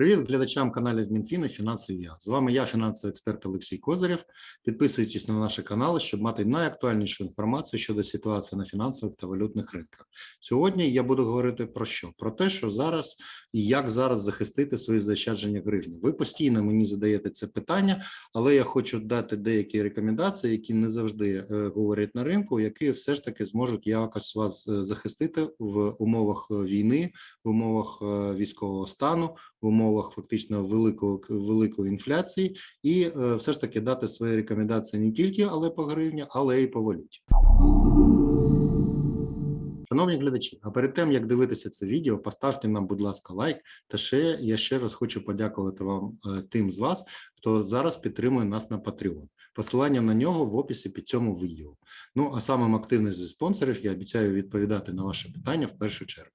Привіт глядачам каналу Мінфіна Фінансові я. З вами я, фінансовий експерт Олексій Козирєв. Підписуйтесь на наші канали, щоб мати найактуальнішу інформацію щодо ситуації на фінансових та валютних ринках. Сьогодні я буду говорити про що? Про те, що зараз і як зараз захистити свої заощадження гривні. Ви постійно мені задаєте це питання, але я хочу дати деякі рекомендації, які не завжди е, говорять на ринку, які все ж таки зможуть якось вас е, захистити в умовах е, війни, в умовах військового стану, в умовах фактично великого великої інфляції, і е, все ж таки дати свої рекомендації не тільки але по гривні, але й по валюті. Шановні глядачі, а перед тим як дивитися це відео, поставте нам, будь ласка, лайк. Та ще я ще раз хочу подякувати вам е, тим з вас, хто зараз підтримує нас на Patreon. Посилання на нього в описі під цьому відео. Ну а самим активним зі спонсорів я обіцяю відповідати на ваші питання в першу чергу.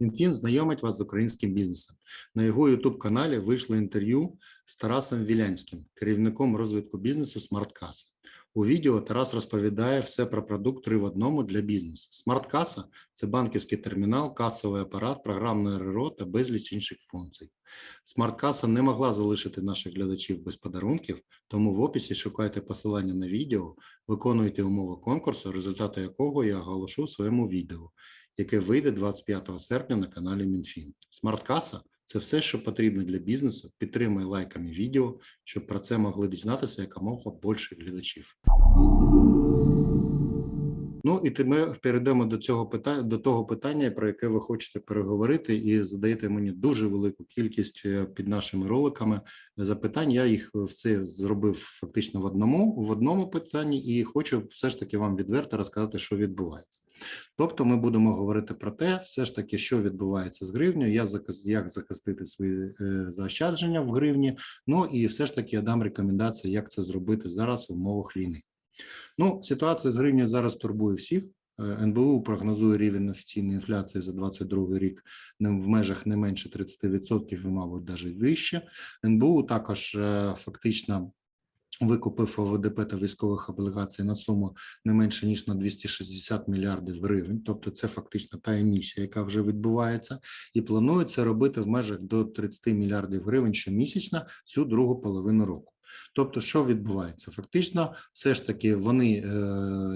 Мінфін знайомить вас з українським бізнесом. На його youtube каналі вийшло інтерв'ю з Тарасом Вілянським, керівником розвитку бізнесу SmartCasa. У відео Тарас розповідає все про продукт 3 в одному для бізнесу. SmartCasa – це банківський термінал, касовий апарат, програмне РРО та безліч інших функцій. SmartCasa не могла залишити наших глядачів без подарунків, тому в описі шукайте посилання на відео, виконуйте умови конкурсу, результати якого я оголошу в своєму відео яке вийде 25 серпня на каналі Мінфін. Смарт-каса це все, що потрібно для бізнесу. Підтримай лайками відео, щоб про це могли дізнатися якомога більше глядачів. Ну і ми перейдемо до цього питання до того питання, про яке ви хочете переговорити, і задаєте мені дуже велику кількість е, під нашими роликами запитань. Я їх все зробив фактично в одному в одному питанні, і хочу все ж таки вам відверто розказати, що відбувається. Тобто, ми будемо говорити про те, все ж таки, що відбувається з гривнею, як як захистити свої е, заощадження в гривні. Ну і все ж таки я дам рекомендації, як це зробити зараз в умовах війни. Ну, ситуація з гривнею зараз турбує всіх. Е, НБУ прогнозує рівень офіційної інфляції за 2022 рік в межах не менше 30% і, мабуть, навіть вище. НБУ також е, фактично викупив ОВДП та військових облігацій на суму не менше ніж на 260 мільярдів гривень. Тобто, це фактично та емісія, яка вже відбувається, і планується робити в межах до 30 мільярдів гривень щомісячно всю другу половину року. Тобто, що відбувається? Фактично, все ж таки вони е,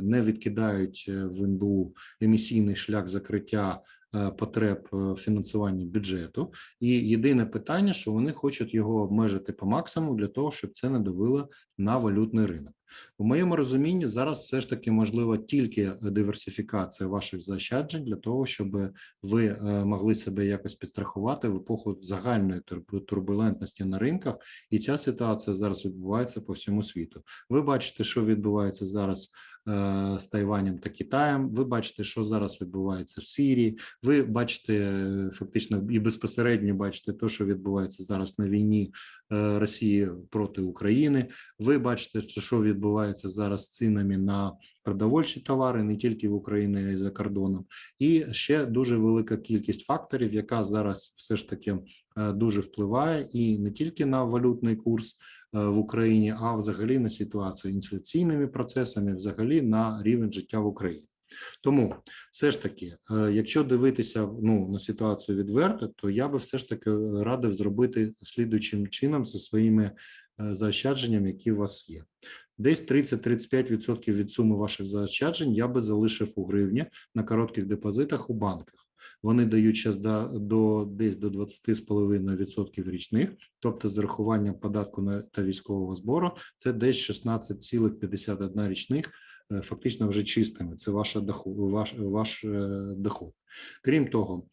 не відкидають е, в НБУ емісійний шлях закриття е, потреб фінансування бюджету, і єдине питання, що вони хочуть його обмежити по максимуму для того, щоб це не давило на валютний ринок. У моєму розумінні зараз все ж таки можлива тільки диверсифікація ваших заощаджень для того, щоб ви е, могли себе якось підстрахувати в епоху загальної турбулентності на ринках, і ця ситуація зараз відбувається по всьому світу. Ви бачите, що відбувається зараз. Е, з Тайванем та Китаєм, ви бачите, що зараз відбувається в Сирії. Ви бачите е, фактично і безпосередньо бачите те, що відбувається зараз на війні Росії проти України. Ви бачите, що відбувається зараз з цінами на продовольчі товари не тільки в Україні, а й за кордоном, і ще дуже велика кількість факторів, яка зараз все ж таки дуже впливає і не тільки на валютний курс в Україні, а взагалі на ситуацію інфляційними процесами, взагалі на рівень життя в Україні. Тому все ж таки, якщо дивитися ну на ситуацію відверто, то я би все ж таки радив зробити слідуючим чином зі своїми заощадженнями, які у вас є. Десь 30-35% від суми ваших заощаджень я би залишив у гривні на коротких депозитах у банках. Вони дають зараз до, до десь до 20,5% річних, тобто з рахуванням податку на та військового збору, це десь 16,51 річних, фактично вже чистими. Це ваша доход, ваш, ваш доход. Крім того,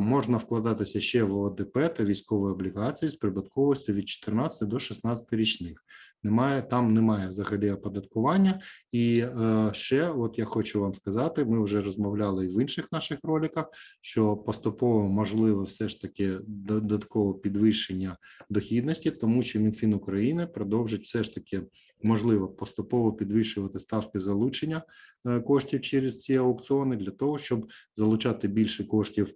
можна вкладатися ще в ОДП та військові облігації з прибутковістю від 14 до 16 річних. Немає там, немає взагалі оподаткування. І е, ще, от я хочу вам сказати, ми вже розмовляли і в інших наших роликах, що поступово можливо все ж таки додаткове підвищення дохідності, тому що Мінфін України продовжить все ж таки можливо поступово підвищувати ставки залучення е, коштів через ці аукціони для того, щоб залучати більше коштів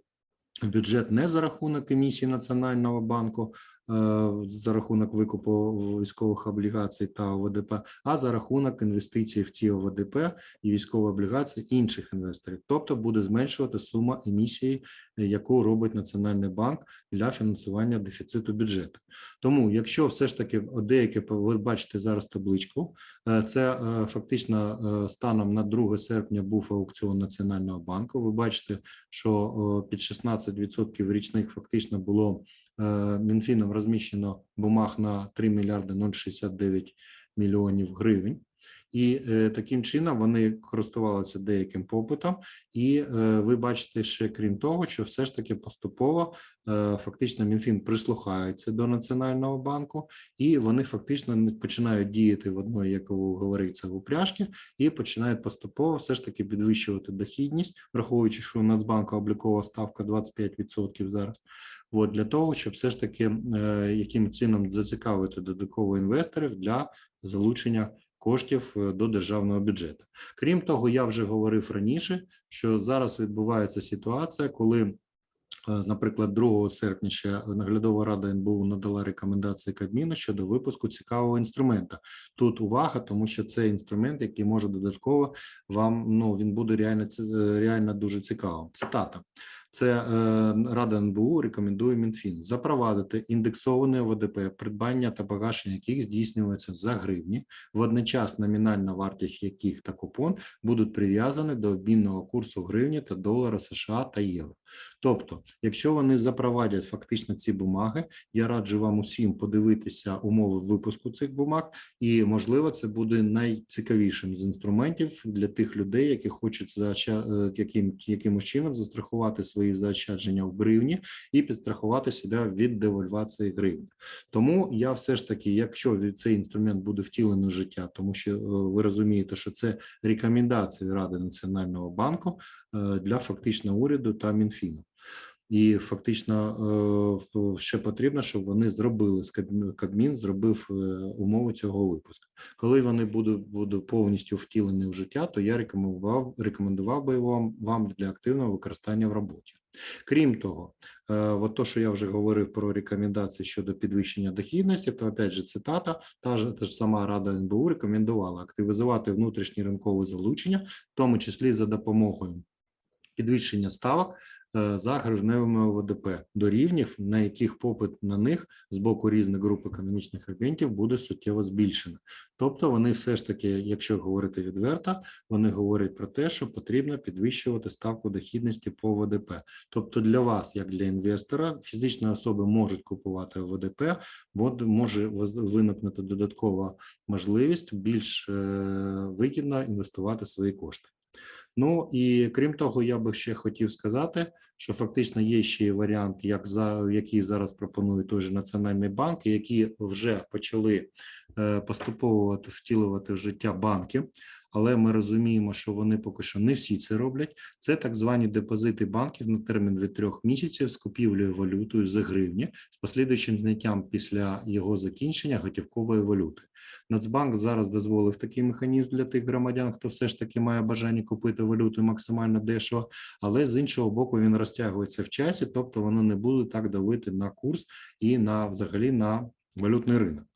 бюджет не за рахунок емісії Національного банку, за рахунок викупу військових облігацій та ОВДП, а за рахунок інвестицій в ці ОВДП і військові облігації інших інвесторів. Тобто буде зменшувати сума емісії, е, яку робить Національний банк для фінансування дефіциту бюджету. Тому, якщо все ж таки деякі ви бачите зараз табличку, е, це е, фактично е, станом на 2 серпня був аукціон Національного банку. Ви бачите, що під 16% річних фактично було е, Мінфіном розміщено бумаг на 3 мільярди 069 мільйонів гривень. І е, таким чином вони користувалися деяким попитом, і е, ви бачите ще крім того, що все ж таки поступово е, фактично Мінфін прислухається до Національного банку, і вони фактично починають діяти в одної, як говориться, в упряжки, і починають поступово все ж таки підвищувати дохідність, враховуючи, що у Нацбанка облікова ставка 25% зараз. От для того, щоб все ж таки е, яким чином зацікавити додатково інвесторів для залучення коштів е, до державного бюджету. Крім того, я вже говорив раніше, що зараз відбувається ситуація, коли, е, наприклад, 2 серпня ще наглядова рада НБУ надала рекомендації Кабміну щодо випуску цікавого інструмента. Тут увага, тому що це інструмент, який може додатково вам ну він буде реально реально дуже цікавим. Цитата. Це е, Рада НБУ рекомендує Мінфін запровадити індексоване ОВДП, придбання та погашення яких здійснюється за гривні, водночас номінальна вартість яких та купон будуть прив'язані до обмінного курсу гривні та долара США та євро. Тобто, якщо вони запровадять фактично ці бумаги, я раджу вам усім подивитися умови випуску цих бумаг, і можливо, це буде найцікавішим з інструментів для тих людей, які хочуть заоща- е, яким якимось чином застрахувати свої заощадження в гривні і підстрахувати себе від девальвації гривні. Тому я все ж таки, якщо цей інструмент буде втілений в життя, тому що е, ви розумієте, що це рекомендації Ради Національного банку е, для фактично уряду та Мінфіну. І фактично е, ще потрібно, щоб вони зробили Кабмін, зробив е, умови цього випуску. Коли вони будуть, будуть повністю втілені в життя, то я рекомендував рекомендував би вам вам для активного використання в роботі. Крім того, е, от то, що я вже говорив про рекомендації щодо підвищення дохідності, то опять же цитата, та ж та ж сама Рада НБУ рекомендувала активізувати внутрішні ринкові залучення, в тому числі за допомогою підвищення ставок за гривневими ОВДП до рівнів, на яких попит на них з боку різних груп економічних агентів буде суттєво збільшено. Тобто вони все ж таки, якщо говорити відверто, вони говорять про те, що потрібно підвищувати ставку дохідності по ОВДП. Тобто для вас, як для інвестора, фізичні особи можуть купувати ОВДП, бо може виникнути додаткова можливість більш е, вигідно інвестувати свої кошти. Ну і крім того, я би ще хотів сказати, що фактично є ще й варіант, як за який зараз пропонує той же Національний банк, які вже почали е, поступово втілювати в життя банки. Але ми розуміємо, що вони поки що не всі це роблять. Це так звані депозити банків на термін від трьох місяців з купівлею валютою за гривні з послідуючим зняттям після його закінчення готівкової валюти. Нацбанк зараз дозволив такий механізм для тих громадян, хто все ж таки має бажання купити валюту максимально дешево, але з іншого боку він розтягується в часі, тобто воно не буде так давити на курс і на взагалі на валютний ринок.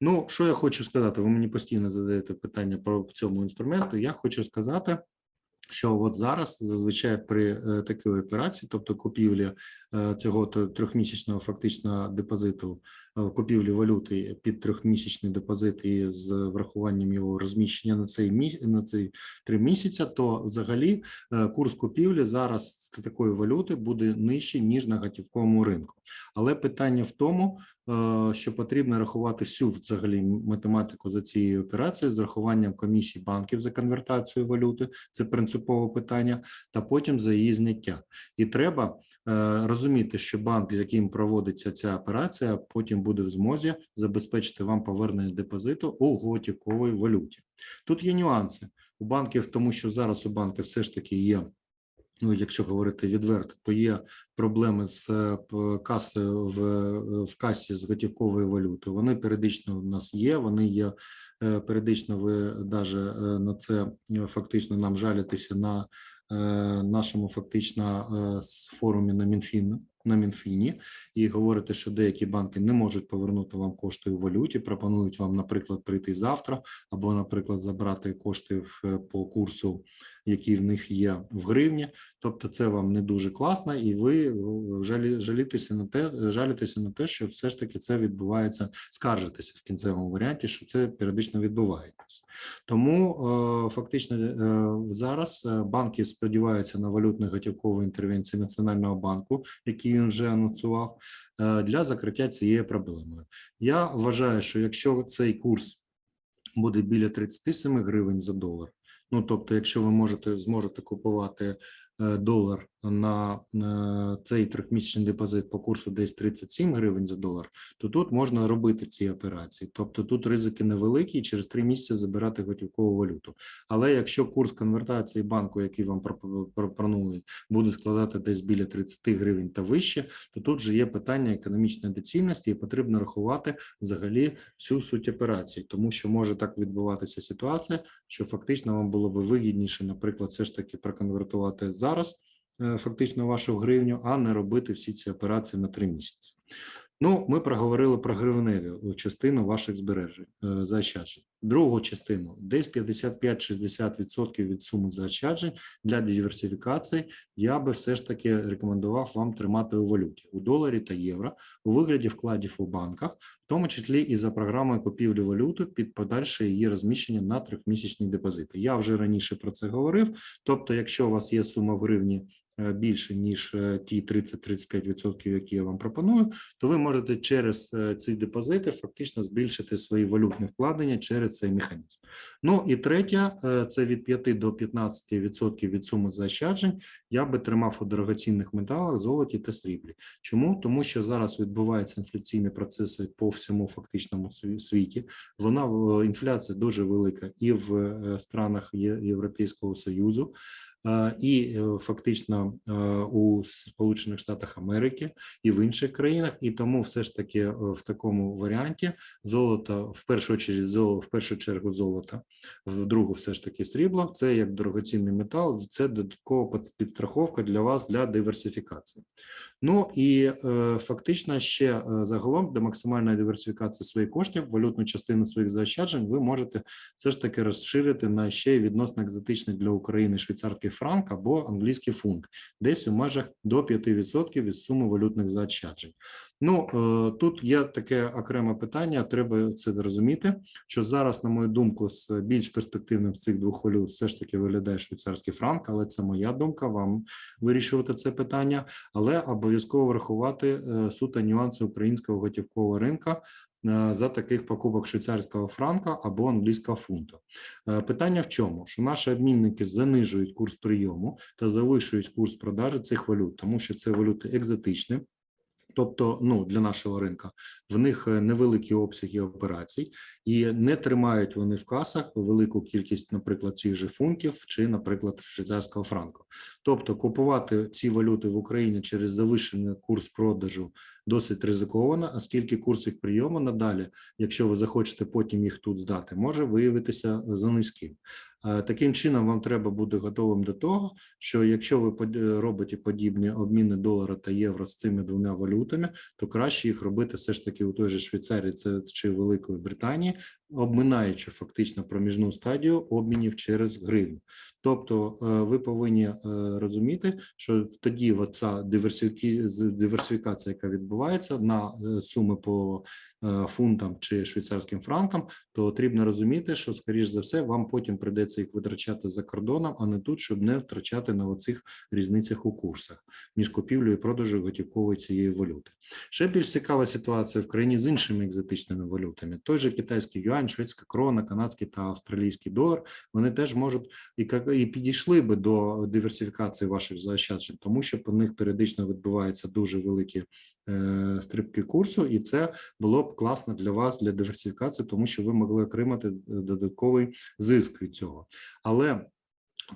Ну, що я хочу сказати, ви мені постійно задаєте питання про цьому інструменту. Я хочу сказати, що от зараз зазвичай при е, такій операції, тобто купівлі е, цього трьохмісячного фактично депозиту, купівлі валюти під трьохмісячний депозит і з врахуванням його розміщення на цей міс... на цей три місяця, то взагалі е, курс купівлі зараз такої валюти буде нижчий ніж на готівковому ринку. Але питання в тому, е, що потрібно рахувати всю взагалі математику за цією операцією з рахуванням комісій банків за конвертацію валюти. Це принципове питання, та потім за її зняття. І треба е, розуміти, що банк, з яким проводиться ця операція, потім буде в змозі забезпечити вам повернення депозиту у готівковій валюті. Тут є нюанси у банків, тому що зараз у банків все ж таки є. Ну, якщо говорити відверто, то є проблеми з е, касою в, е, в касі з готівковою валютою. Вони періодично у нас є. Вони є е, періодично. Ви даже е, на це е, фактично нам жалітеся на е, нашому фактично е, форумі на Мінфін на Мінфіні і говорите, що деякі банки не можуть повернути вам кошти у валюті, пропонують вам, наприклад, прийти завтра, або, наприклад, забрати кошти в, по курсу, який в них є в гривні. Тобто, це вам не дуже класно, і ви е, жалі, жалітеся на те, жалітеся на те, що все ж таки це відбувається, скаржитеся в кінцевому варіанті, що це періодично відбувається. Тому е, фактично е, зараз банки сподіваються на валютну готівкову інтервенцію Національного банку, який він вже анонсував, для закриття цієї проблеми. Я вважаю, що якщо цей курс буде біля 37 гривень за долар, ну тобто, якщо ви можете зможете купувати е, долар на е, цей трьохмісячний депозит по курсу десь 37 гривень за долар, то тут можна робити ці операції. Тобто тут ризики невеликі, і через три місяці забирати готівкову валюту. Але якщо курс конвертації банку, який вам пропо- пропонують, буде складати десь біля 30 гривень та вище, то тут вже є питання економічної доцільності, і потрібно рахувати взагалі всю суть операції, тому що може так відбуватися ситуація, що фактично вам було би вигідніше, наприклад, все ж таки проконвертувати зараз фактично вашу гривню, а не робити всі ці операції на три місяці. Ну, ми проговорили про гривневу частину ваших збережень е, заощаджень. Другу частину десь 55-60% від суми заощаджень для диверсифікації я би все ж таки рекомендував вам тримати у валюті у доларі та євро у вигляді вкладів у банках, в тому числі і за програмою купівлі валюти під подальше її розміщення на трьохмісячні депозити. Я вже раніше про це говорив. Тобто, якщо у вас є сума в гривні е, більше ніж е, ті 30-35%, які я вам пропоную, то ви можете через е, ці депозити фактично збільшити свої валютні вкладення через цей механізм. Ну і третє, е, це від 5 до 15% від суми заощаджень. Я би тримав у дорогоцінних металах, золоті та сріблі. Чому? Тому що зараз відбуваються інфляційні процеси по всьому фактичному сві- світі. Вона інфляція дуже велика і в е, странах Європейського Союзу. І е, фактично у Сполучених Штатах Америки і в інших країнах, і тому все ж таки е, в такому варіанті золото в першу чергу золото, в першу чергу золото, в другу все ж таки срібло. Це як дорогоцінний метал, це додаткова підстраховка для вас для диверсифікації. Ну і е, фактично ще е, загалом для максимальної диверсифікації своїх коштів, валютну частину своїх заощаджень ви можете все ж таки розширити на ще відносно екзотичний для України швейцарський франк або англійський фунт, десь у межах до 5% від суми валютних заощаджень. Ну е, тут є таке окреме питання. Треба це розуміти. Що зараз, на мою думку, з більш перспективним з цих двох валют все ж таки виглядає швейцарський франк, але це моя думка. Вам вирішувати це питання, але обов'язково врахувати е, суто нюанси українського готівкового ринка. е, За таких покупок швейцарського франка або англійського фунту. Питання в чому? Що наші обмінники занижують курс прийому та завищують курс продажі цих валют, тому що це валюти екзотичні, Тобто, ну для нашого ринка в них е, невеликі обсяги операцій, і не тримають вони в касах велику кількість, наприклад, цих же фунтів чи, наприклад, швейцарського франку. Тобто, купувати ці валюти в Україні через завищений курс продажу досить ризиковано, оскільки курс їх прийому надалі, якщо ви захочете потім їх тут здати, може виявитися за низьким. Е, Таким чином, вам треба бути готовим до того, що якщо ви под- робите подібні обміни долара та євро з цими двома валютами, то краще їх робити все ж таки у той же Швейцарії це чи Великої Британії, обминаючи фактично проміжну стадію обмінів через гривню. Тобто, е, ви повинні е, розуміти, що тоді оця диверсифікація, яка відбувається на е, суми по фунтам чи швейцарським франкам, то потрібно розуміти, що скоріш за все вам потім прийдеться їх витрачати за кордоном, а не тут, щоб не втрачати на оцих різницях у курсах між купівлею і продажем готівкової цієї валюти. Ще більш цікава ситуація в країні з іншими екзотичними валютами. Той же китайський юань, шведська крона, канадський та австралійський долар. Вони теж можуть і і підійшли би до диверсифікації ваших заощаджень, тому що по них періодично відбуваються дуже великі е, стрибки курсу, і це було б класно для вас для диверсифікації, тому що ви могли отримати е, додатковий зиск від цього. Але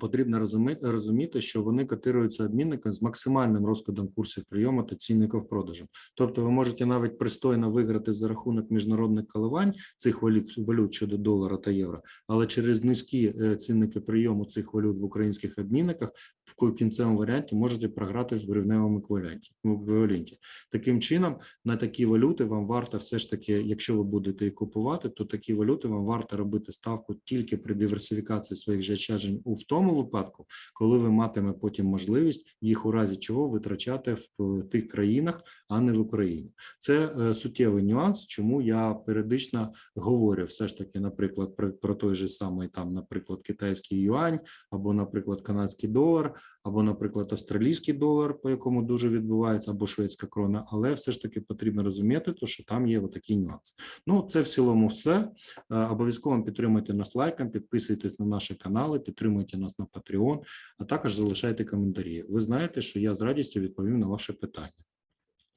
потрібно розуміти, розуміти, що вони котируються обмінником з максимальним розкладом курсів прийому та цінників продажу. Тобто, ви можете навіть пристойно виграти за рахунок міжнародних коливань цих валют, валют щодо долара та євро, але через низькі е, цінники прийому цих валют в українських обмінниках в кінцевому варіанті можете програти в гривневому еквіваленті. еквіваленті. Таким чином, на такі валюти вам варто все ж таки, якщо ви будете їх купувати, то такі валюти вам варто робити ставку тільки при диверсифікації своїх заощаджень у тому випадку, коли ви матиме потім можливість їх у разі чого витрачати в тих країнах, а не в Україні. Це е, суттєвий нюанс, чому я періодично говорю все ж таки, наприклад, про, про той же самий там, наприклад, китайський юань, або, наприклад, канадський долар, або, наприклад, австралійський долар, по якому дуже відбувається, або шведська крона, але все ж таки потрібно розуміти, то що там є отакі нюанси. Ну, це в цілому все. Е, Обов'язково підтримуйте нас лайком, підписуйтесь на наші канали, підтримуйте нас на Patreon, а також залишайте коментарі. Ви знаєте, що я з радістю відповім на ваші питання.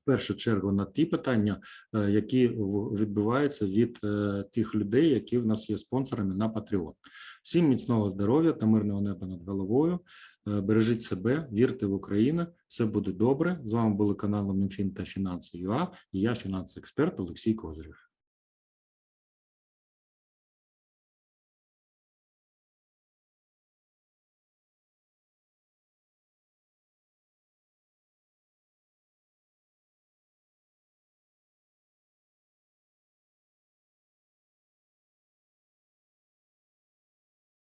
В першу чергу на ті питання, е, які відбуваються від е, тих людей, які в нас є спонсорами на Patreon. Всім міцного здоров'я та мирного неба над головою. Е, Бережіть себе, вірте в Україну, все буде добре. З вами були канали Мінфін та Фінанси ЮА і я, фінансовий експерт Олексій Козирєв.